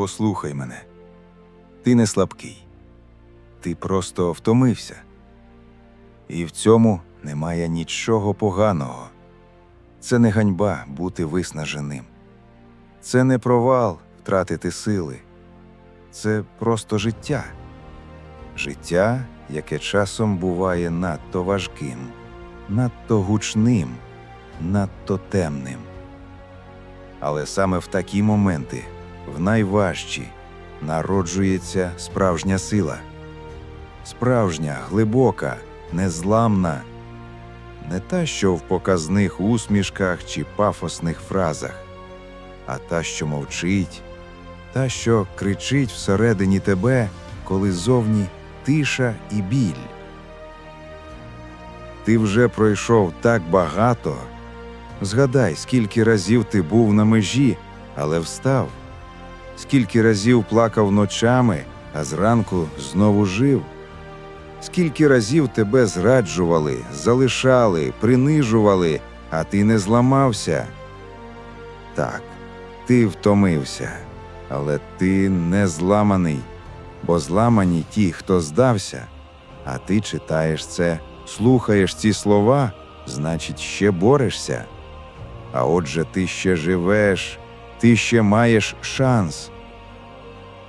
Послухай мене. Ти не слабкий. Ти просто втомився. І в цьому немає нічого поганого. Це не ганьба бути виснаженим. Це не провал втратити сили. Це просто життя. Життя, яке часом буває надто важким, надто гучним, надто темним. Але саме в такі моменти, в найважчі, народжується справжня сила. Справжня, глибока, незламна, не та, що в показних усмішках чи пафосних фразах, а та, що мовчить, та, що кричить всередині тебе, коли зовні тиша і біль. Ти вже пройшов так багато. Згадай, скільки разів ти був на межі, але встав, скільки разів плакав ночами, а зранку знову жив. Скільки разів тебе зраджували, залишали, принижували, а ти не зламався. Так, ти втомився, але ти не зламаний, бо зламані ті, хто здався. А ти читаєш це, слухаєш ці слова, значить, ще борешся. А отже, ти ще живеш, ти ще маєш шанс.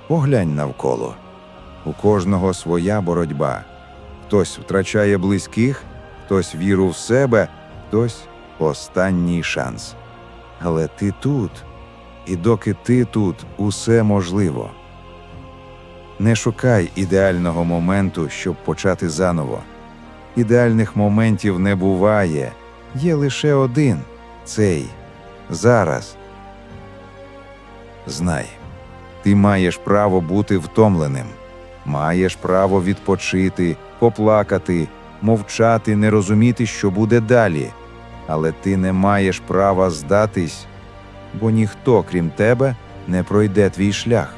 Поглянь навколо. У кожного своя боротьба. Хтось втрачає близьких, хтось віру в себе, хтось останній шанс. Але ти тут, і доки ти тут, усе можливо. Не шукай ідеального моменту, щоб почати заново. Ідеальних моментів не буває, є лише один цей зараз. Знай, ти маєш право бути втомленим, маєш право відпочити, поплакати, мовчати, не розуміти, що буде далі, але ти не маєш права здатись, бо ніхто, крім тебе, не пройде твій шлях.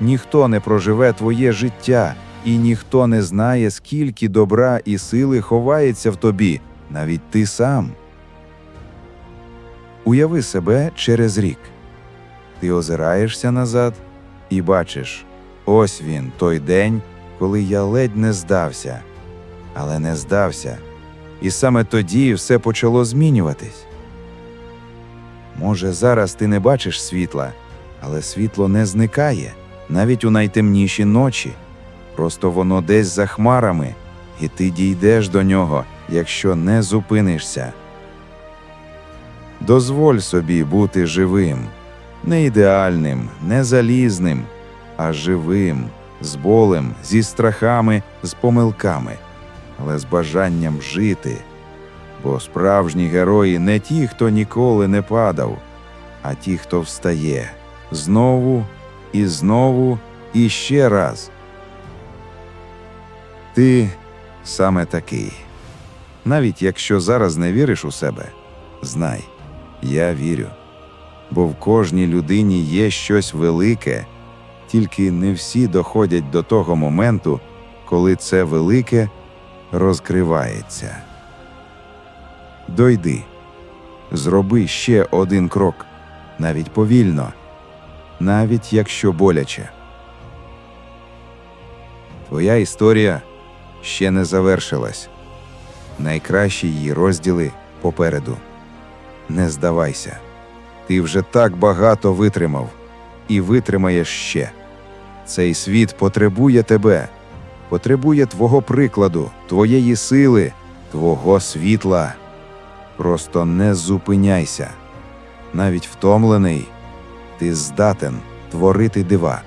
Ніхто не проживе твоє життя, і ніхто не знає, скільки добра і сили ховається в тобі, навіть ти сам. Уяви себе через рік. Ти озираєшся назад і бачиш ось він, той день, коли я ледь не здався, але не здався, і саме тоді все почало змінюватись. Може, зараз ти не бачиш світла, але світло не зникає навіть у найтемніші ночі. Просто воно десь за хмарами, і ти дійдеш до нього, якщо не зупинишся. Дозволь собі бути живим, не ідеальним, не залізним, а живим, з болем, зі страхами, з помилками, але з бажанням жити. Бо справжні герої не ті, хто ніколи не падав, а ті, хто встає знову і знову і ще раз. Ти саме такий. Навіть якщо зараз не віриш у себе, знай, я вірю. Бо в кожній людині є щось велике, тільки не всі доходять до того моменту, коли це велике розкривається. Дойди, зроби ще один крок, навіть повільно, навіть якщо боляче. Твоя історія ще не завершилась. Найкращі її розділи попереду. Не здавайся. Ти вже так багато витримав і витримаєш ще. Цей світ потребує тебе, потребує твого прикладу, твоєї сили, твого світла. Просто не зупиняйся. Навіть втомлений, ти здатен творити дива.